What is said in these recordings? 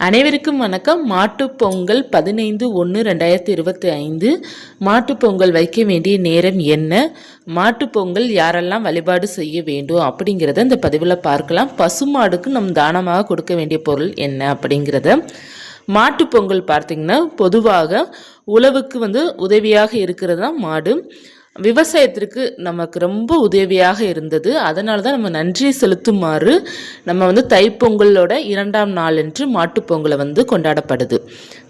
அனைவருக்கும் வணக்கம். மாட்டுப்பொங்கல் பதினைந்து ஒன்று ரெண்டாயிரத்தி இருபத்தி ஐந்து. மாட்டுப்பொங்கல் வைக்க வேண்டிய நேரம் என்ன? மாட்டுப்பொங்கல் யாரெல்லாம் வழிபாடு செய்ய வேண்டும் அப்படிங்கிறத இந்த பதிவில் பார்க்கலாம். பசுமாடுக்கு நம் தானமாக கொடுக்க வேண்டிய பொருள் என்ன அப்படிங்கிறத. மாட்டுப்பொங்கல் பார்த்திங்கன்னா பொதுவாக உழவுக்கு வந்து உதவியாக இருக்கிறது தான் மாடு. விவசாயத்திற்கு நமக்கு ரொம்ப உதவியாக இருந்தது. அதனால தான் நம்ம நன்றி செலுத்துமாறு நம்ம வந்து தைப்பொங்கலோட இரண்டாம் நாள் என்று மாட்டுப்பொங்கலை வந்து கொண்டாடப்படுது.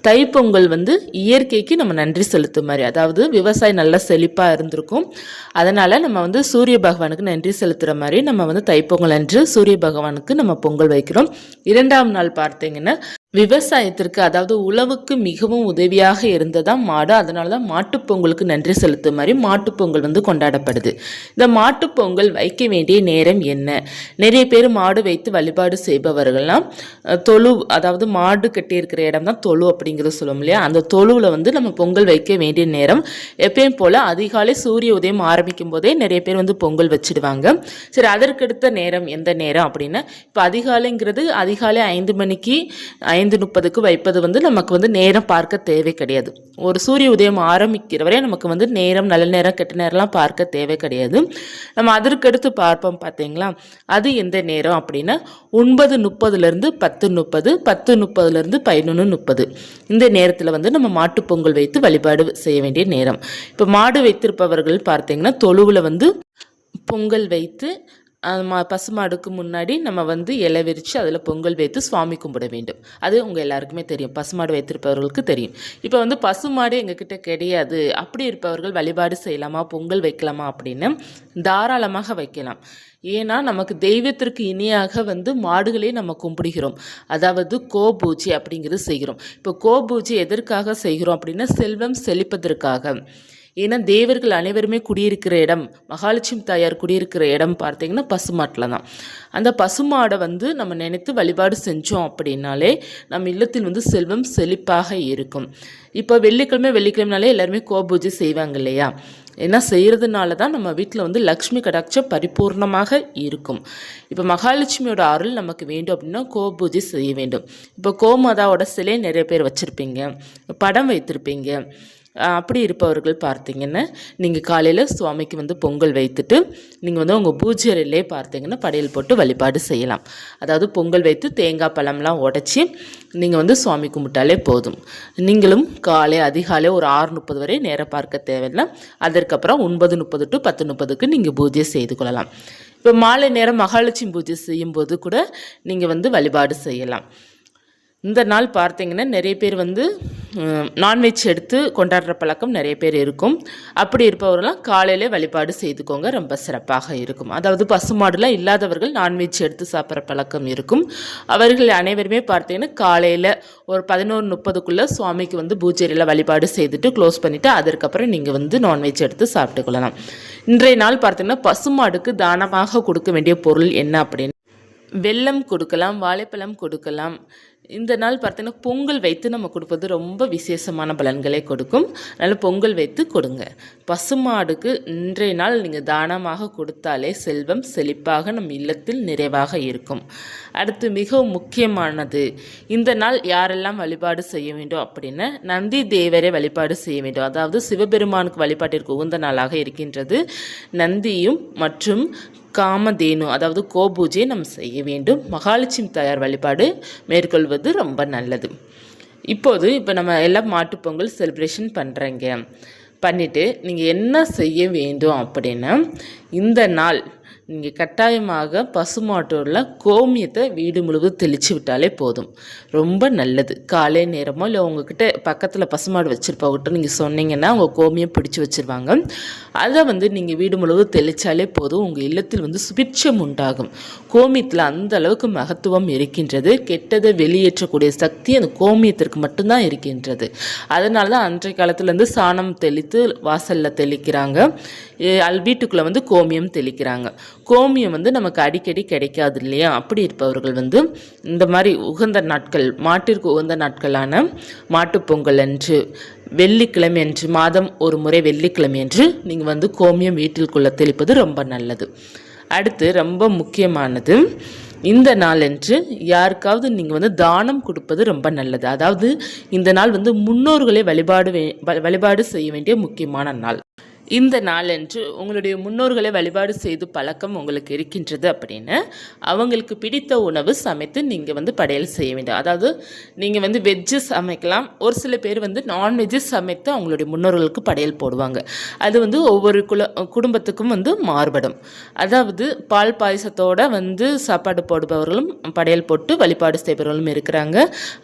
தைப்பொங்கல் வந்து இயற்கைக்கு நம்ம நன்றி செலுத்தும் மாதிரி அதாவது விவசாயம் நல்லா செழிப்பாக இருந்திருக்கும். அதனால் நம்ம வந்து சூரிய பகவானுக்கு நன்றி செலுத்துகிற மாதிரி நம்ம வந்து தைப்பொங்கல் அன்று சூரிய பகவானுக்கு நம்ம பொங்கல் வைக்கிறோம். இரண்டாம் நாள் பார்த்தீங்கன்னா விவசாயத்திற்கு அதாவது உழவுக்கு மிகவும் உதவியாக இருந்ததா மாடு? அதனால தான் மாட்டுப்பொங்கலுக்கு நன்றி செலுத்தும் மாதிரி மாட்டுப்பொங்கல் வந்து கொண்டாடப்படுது. இந்த மாட்டுப்பொங்கல் வைக்க வேண்டிய நேரம் என்ன? நிறைய பேர் மாடு வைத்து வழிபாடு செய்பவர்கள்லாம் தொழு அதாவது மாடு கட்டியிருக்கிற இடம் தான் தொழு அப்படிங்கிறது சொல்லும் இல்லையா? அந்த தொழுவில் வந்து நம்ம பொங்கல் வைக்க வேண்டிய நேரம் எப்பயும் போல் அதிகாலை சூரிய உதயம் ஆரம்பிக்கும் போதே நிறைய பேர் வந்து பொங்கல் வச்சிடுவாங்க. சரி அதற்கடுத்த நேரம் எந்த நேரம் அப்படின்னா இப்போ அதிகாலைங்கிறது அதிகாலை ஐந்து மணிக்கு ஐந்து ஐந்து முப்பதுக்கு வைப்பது வந்து நமக்கு வந்து நேரம் பார்க்க தேவை கிடையாது. ஒரு சூரிய உதயம் ஆரம்பிக்கிற வரை நமக்கு வந்து நேரம் நல்ல நேரம் கெட்ட நேரம்லாம் பார்க்க தேவை கிடையாது. நம்ம அதற்கடுத்து பார்ப்போம் பார்த்தீங்களா? அது எந்த நேரம் அப்படின்னா ஒன்பது முப்பதுலேருந்து பத்து முப்பது பத்து முப்பதுலேருந்து பதினொன்று முப்பது. இந்த நேரத்தில் வந்து நம்ம மாட்டுப் பொங்கல் வைத்து வழிபாடு செய்ய வேண்டிய நேரம். இப்போ மாடு வைத்திருப்பவர்கள் பார்த்தீங்கன்னா தொழுவில் வந்து பொங்கல் வைத்து மா பசுமாடுக்கு முன்னாடி நம்ம வந்து இலை விரித்து அதில் பொங்கல் வைத்து சுவாமி கும்பிட வேண்டும். அது உங்கள் எல்லாருக்குமே தெரியும். பசுமாடு வைத்திருப்பவர்களுக்கு தெரியும். இப்போ வந்து பசுமாடு எங்ககிட்ட கிடையாது. அப்படி இருப்பவர்கள் வழிபாடு செய்யலாமா? பொங்கல் வைக்கலாமா அப்படின்னு தாராளமாக வைக்கலாம். ஏன்னா நமக்கு தெய்வத்திற்கு இணையாக வந்து மாடுகளே நம்ம கும்பிடுகிறோம். அதாவது கோபூஜை அப்படிங்கிறது செய்கிறோம். இப்போ கோபூஜை எதற்காக செய்கிறோம் அப்படின்னா செல்வம் செழிப்பதற்காக. ஏன்னா தேவர்கள் அனைவருமே குடியிருக்கிற இடம் மகாலட்சுமி தாயார் குடியிருக்கிற இடம் பார்த்தீங்கன்னா பசுமாட்டில் தான். அந்த பசுமாடை வந்து நம்ம நினைத்து வழிபாடு செஞ்சோம் அப்படின்னாலே நம்ம இல்லத்தில் வந்து செல்வம் செழிப்பாக இருக்கும். இப்போ வெள்ளிக்கிழமை வெள்ளிக்கிழமைனாலே எல்லாருமே கோபூஜை செய்வாங்க இல்லையா? ஏன்னா செய்கிறதுனால தான் நம்ம வீட்டில் வந்து லக்ஷ்மி கடாட்சம் பரிபூர்ணமாக இருக்கும். இப்போ மகாலட்சுமியோட அருள் நமக்கு வேண்டும் அப்படின்னா கோபூஜை செய்ய வேண்டும். இப்போ கோமாதாவோட சிலை நிறைய பேர் வச்சுருப்பீங்க படம் வைத்திருப்பீங்க அப்படி இருப்பவர்கள் பார்த்தீங்கன்னா நீங்கள் காலையில் சுவாமிக்கு வந்து பொங்கல் வைத்துட்டு நீங்கள் வந்து உங்கள் பூஜை அறையிலே பார்த்தீங்கன்னா படையல் போட்டு வழிபாடு செய்யலாம். அதாவது பொங்கல் வைத்து தேங்காய் பழம்லாம் உடச்சி நீங்கள் வந்து சுவாமி கும்பிட்டாலே போதும். நீங்களும் காலை அதிகாலை ஒரு ஆறு முப்பது வரை நேரம் பார்க்க தேவையில்லை. அதற்கப்புறம் ஒன்பது முப்பது டு பத்து முப்பதுக்கு நீங்கள் பூஜை செய்து கொள்ளலாம். இப்போ மாலை நேரம் மகாலட்சுமி பூஜை செய்யும்போது கூட நீங்கள் வந்து வழிபாடு செய்யலாம். இந்த நாள் பார்த்தீங்கன்னா நிறைய பேர் வந்து நான்வெஜ் எடுத்து கொண்டாடுற பழக்கம் நிறைய பேர் இருக்கும். அப்படி இருப்பவர்கள்லாம் காலையிலே வழிபாடு செய்துக்கோங்க. ரொம்ப சிறப்பாக இருக்கும். அதாவது பசுமாடுலாம் இல்லாதவர்கள் நான்வெஜ் எடுத்து சாப்பிட்ற பழக்கம் இருக்கும். அவர்கள் அனைவருமே பார்த்தீங்கன்னா காலையில் ஒரு பதினோரு முப்பதுக்குள்ளே சுவாமிக்கு வந்து பூஜையில் வழிபாடு செய்துட்டு க்ளோஸ் பண்ணிவிட்டு அதற்கப்புறம் நீங்கள் வந்து நான்வெஜ் எடுத்து சாப்பிட்டுக்கொள்ளலாம். இன்றைய நாள் பார்த்தீங்கன்னா பசுமாடுக்கு தானமாக கொடுக்க வேண்டிய பொருள் என்ன அப்படின்னு வெல்லம் கொடுக்கலாம் வாழைப்பழம் கொடுக்கலாம் இந்த நாள் பார்த்தீங்கன்னா பொங்கல் வைத்து நம்ம கொடுப்பது ரொம்ப விசேஷமான பலன்களை கொடுக்கும். அதனால் பொங்கல் வைத்து கொடுங்க. பசுமாடுக்கு இன்றைய நாள் நீங்கள் தானமாக கொடுத்தாலே செல்வம் செழிப்பாக நம் இல்லத்தில் நிறைவாக இருக்கும். அடுத்து மிகவும் முக்கியமானது இந்த நாள் யாரெல்லாம் வழிபாடு செய்ய வேண்டும் அப்படின்னா நந்தி தேவரை வழிபாடு செய்ய வேண்டும். அதாவது சிவபெருமானுக்கு வழிபாட்டிற்கு உகந்த நாளாக இருக்கின்றது. நந்தியும் மற்றும் காமதேனு அதாவது கோபூஜையை நம்ம செய்ய வேண்டும். மகாலட்சுமி தாயார் வழிபாடு மேற்கொள்வது ரொம்ப நல்லது. இப்போது இப்போ நம்ம எல்லாம் மாட்டுப்பொங்கல் செலிப்ரேஷன் பண்ணுறேங்க பண்ணிவிட்டு நீங்கள் என்ன செய்ய வேண்டும் அப்படின்னா இந்த நாள் நீங்கள் கட்டாயமாக பசுமாட்டோட கோமியத்தை வீடு முழுவதும் தெளித்து விட்டாலே போதும். ரொம்ப நல்லது. காலை நேரமோ இல்லை உங்ககிட்ட பக்கத்தில் பசுமாடு வச்சுருப்பவங்கிட்ட நீங்கள் சொன்னீங்கன்னா அவங்க கோமியம் பிடிச்சி வச்சுருவாங்க. அதை வந்து நீங்கள் வீடு முழுவதும் தெளித்தாலே போதும். உங்கள் இல்லத்தில் வந்து சுபிட்சம் உண்டாகும். கோமியத்தில் அந்த அளவுக்கு மகத்துவம் இருக்கின்றது. கெட்டதை வெளியேற்றக்கூடிய சக்தி அந்த கோமியத்திற்கு மட்டும்தான் இருக்கின்றது. அதனால தான் அன்றைய காலத்துலேருந்து சாணம் தெளித்து வாசலில் தெளிக்கிறாங்க. வீட்டுக்குள்ளே வந்து கோமியம் தெளிக்கிறாங்க. கோமியம் வந்து நமக்கு அடிக்கடி கிடைக்காது இல்லையா? அப்படி இருப்பவர்கள் வந்து இந்த மாதிரி உகந்த நாட்கள் மாட்டிற்கு உகந்த நாட்களான மாட்டுப் பொங்கல் அன்று வெள்ளிக்கிழமை அன்று மாதம் ஒரு முறை வெள்ளிக்கிழமை அன்று நீங்கள் வந்து கோமியம் வீட்டிற்குள்ளே தெளிப்பது ரொம்ப நல்லது. அடுத்து ரொம்ப முக்கியமானது இந்த நாளன்று யாருக்காவது நீங்கள் வந்து தானம் கொடுப்பது ரொம்ப நல்லது. அதாவது இந்த நாள் வந்து முன்னோர்களை வழிபாடு வே- வ- வழிபாடு செய்ய வேண்டிய முக்கியமான நாள். இந்த நாளன்று உங்களுடைய முன்னோர்களை வழிபாடு செய்து பழக்கம் உங்களுக்கு இருக்கின்றது அப்படின்னு அவங்களுக்கு பிடித்த உணவு சமைத்து நீங்கள் வந்து படையல் செய்ய வேண்டும். அதாவது நீங்கள் வந்து வெஜ்ஜு சமைக்கலாம். ஒரு சில பேர் வந்து நான்வெஜ்ஜு சமைத்து அவங்களுடைய முன்னோர்களுக்கு படையல் போடுவாங்க. அது வந்து ஒவ்வொரு குல குடும்பத்துக்கும் வந்து மாறுபடும். அதாவது பால் பாயசத்தோட வந்து சாப்பாடு போடுபவர்களும் படையல் போட்டு வழிபாடு செய்பவர்களும் இருக்கிறாங்க.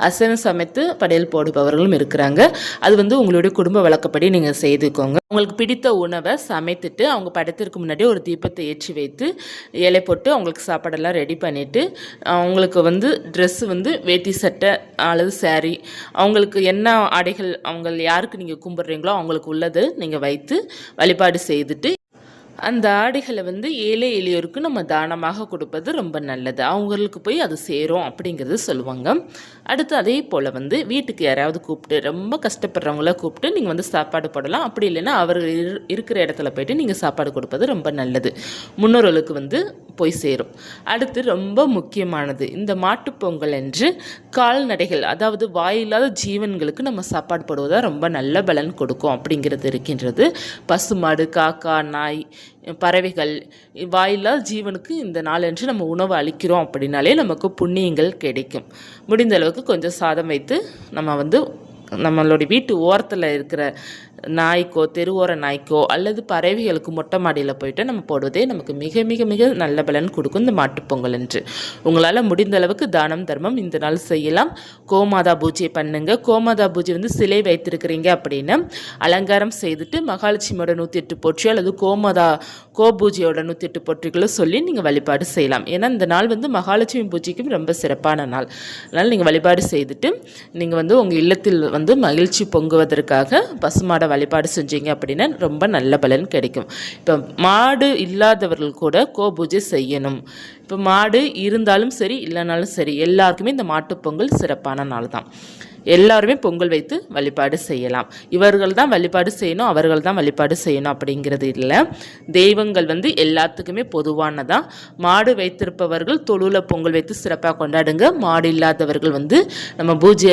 அசனம் சமைத்து படையல் போடுபவர்களும் இருக்கிறாங்க. அது வந்து உங்களுடைய குடும்ப வழக்கப்படி நீங்கள் செய்துக்கோங்க. உங்களுக்கு பிடித்த உணவை சமைத்துட்டு அவங்க படத்திற்கு முன்னாடி ஒரு தீபத்தை ஏற்றி வைத்து இலை போட்டு அவங்களுக்கு சாப்பாடெல்லாம் ரெடி பண்ணிவிட்டு அவங்களுக்கு வந்து ட்ரெஸ்ஸு வந்து வேட்டி சட்டை அல்லது சேரீ அவங்களுக்கு என்ன ஆடைகள் அவங்க யாருக்கு நீங்கள் கும்பிட்றீங்களோ அவங்களுக்கு உள்ளது நீங்கள் வைத்து வழிபாடு செய்துட்டு அந்த ஆடைகளை வந்து ஏழை எளியோருக்கு நம்ம தானமாக கொடுப்பது ரொம்ப நல்லது. அவங்களுக்கு போய் அது சேரும் அப்படிங்கிறது சொல்லுவாங்க. அடுத்து அதே போல் வந்து வீட்டுக்கு யாராவது கூப்பிட்டு ரொம்ப கஷ்டப்படுறவங்கள கூப்பிட்டு நீங்கள் வந்து சாப்பாடு போடலாம். அப்படி இல்லைன்னா அவர்கள் இரு- இருக்கிற இடத்துல போயிட்டு நீங்கள் சாப்பாடு கொடுப்பது ரொம்ப நல்லது. முன்னோர்களுக்கு வந்து போய் சேரும். அடுத்து ரொம்ப முக்கியமானது இந்த மாட்டுப்பொங்கல் என்று கால்நடைகள் அதாவது வாயில்லாத ஜீவன்களுக்கு நம்ம சாப்பாடு போடுவதாக ரொம்ப நல்ல பலன் கொடுக்கும் அப்படிங்கிறது இருக்கின்றது. பசுமாடு காக்கா நாய் பறவைகள் வாயில்லாத ஜீவனுக்கு இந்த நாளன்று நம்ம உணவு அளிக்கிறோம் அப்படின்னாலே நமக்கு புண்ணியங்கள் கிடைக்கும். முடிந்த அளவுக்கு கொஞ்சம் சாதம் வைத்து நம்ம வந்து நம்மளுடைய வீட்டு ஓரத்தில் இருக்கிற நாய்க்கோ தெருவோர நாய்க்கோ அல்லது பறவைகளுக்கு மொட்டை மாடியில் போயிட்டு நம்ம போடுவதே நமக்கு மிக மிக மிக நல்ல பலன் கொடுக்கும் இந்த மாட்டுப்பொங்கல் என்று உங்களால் முடிந்த அளவுக்கு தானம் தர்மம் இந்த நாள் செய்யலாம். கோமாதா பூஜை பண்ணுங்க. கோமாதா பூஜை வந்து சிலை வைத்திருக்கிறீங்க அப்படின்னா அலங்காரம் செய்துட்டு மகாலட்சுமியோட நூற்றி எட்டு போற்றி அல்லது கோமாதா கோ பூஜையோட நூற்றி எட்டு போற்றிகளும் சொல்லி நீங்கள் வழிபாடு செய்யலாம். ஏன்னா இந்த நாள் வந்து மகாலட்சுமி பூஜைக்கும் ரொம்ப சிறப்பான நாள். அதனால் நீங்கள் வழிபாடு செய்துட்டு நீங்கள் வந்து உங்கள் இல்லத்தில் வந்து மகிழ்ச்சி பொங்குவதற்காக பசுமாட வழிபாடு செஞ்சீங்க அப்படின்னா ரொம்ப நல்ல பலன் கிடைக்கும். இப்போ மாடு இல்லாதவர்கள் கூட கோபூஜை செய்யணும். இப்போ மாடு இருந்தாலும் சரி இல்லைனாலும் சரி எல்லாருக்குமே இந்த மாட்டுப் பொங்கல் சிறப்பான நாள் தான். எல்லாருமே பொங்கல் வைத்து வழிபாடு செய்யலாம். இவர்கள் தான் வழிபாடு செய்யணும் அவர்கள் தான் வழிபாடு செய்யணும் அப்படிங்கிறது இல்லை. தெய்வங்கள் வந்து எல்லாத்துக்குமே பொதுவானதான் மாடு வைத்திருப்பவர்கள் தொழுவில் பொங்கல் வைத்து சிறப்பாக கொண்டாடுங்க. மாடு இல்லாதவர்கள் வந்து நம்ம பூஜை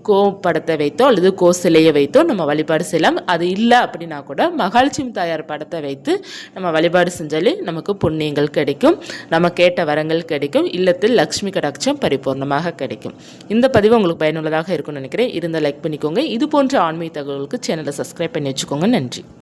அறையிலே கோ படத்தை வைத்தோ அல்லது கோ சிலையை வைத்தோ நம்ம வழிபாடு செய்யலாம். அது இல்லை அப்படின்னா கூட மகாலட்சுமி தாயார் படத்தை வைத்து நம்ம வழிபாடு செஞ்சாலே நமக்கு புண்ணியங்கள் கிடைக்கும். நம்ம கேட்ட வரங்கள் கிடைக்கும். இல்லத்தில் லக்ஷ்மி கடாட்சம் பரிபூர்ணமாக கிடைக்கும். இந்த பதிவு உங்களுக்கு பயனுள்ளதாக இருக்கும்னு நினைக்கிறேன். இருந்தால் லைக் பண்ணிக்கோங்க. இது போன்ற ஆன்மீக தகவலுக்கு சேனலை சப்ஸ்கிரைப் பண்ணி வச்சுக்கோங்க. நன்றி.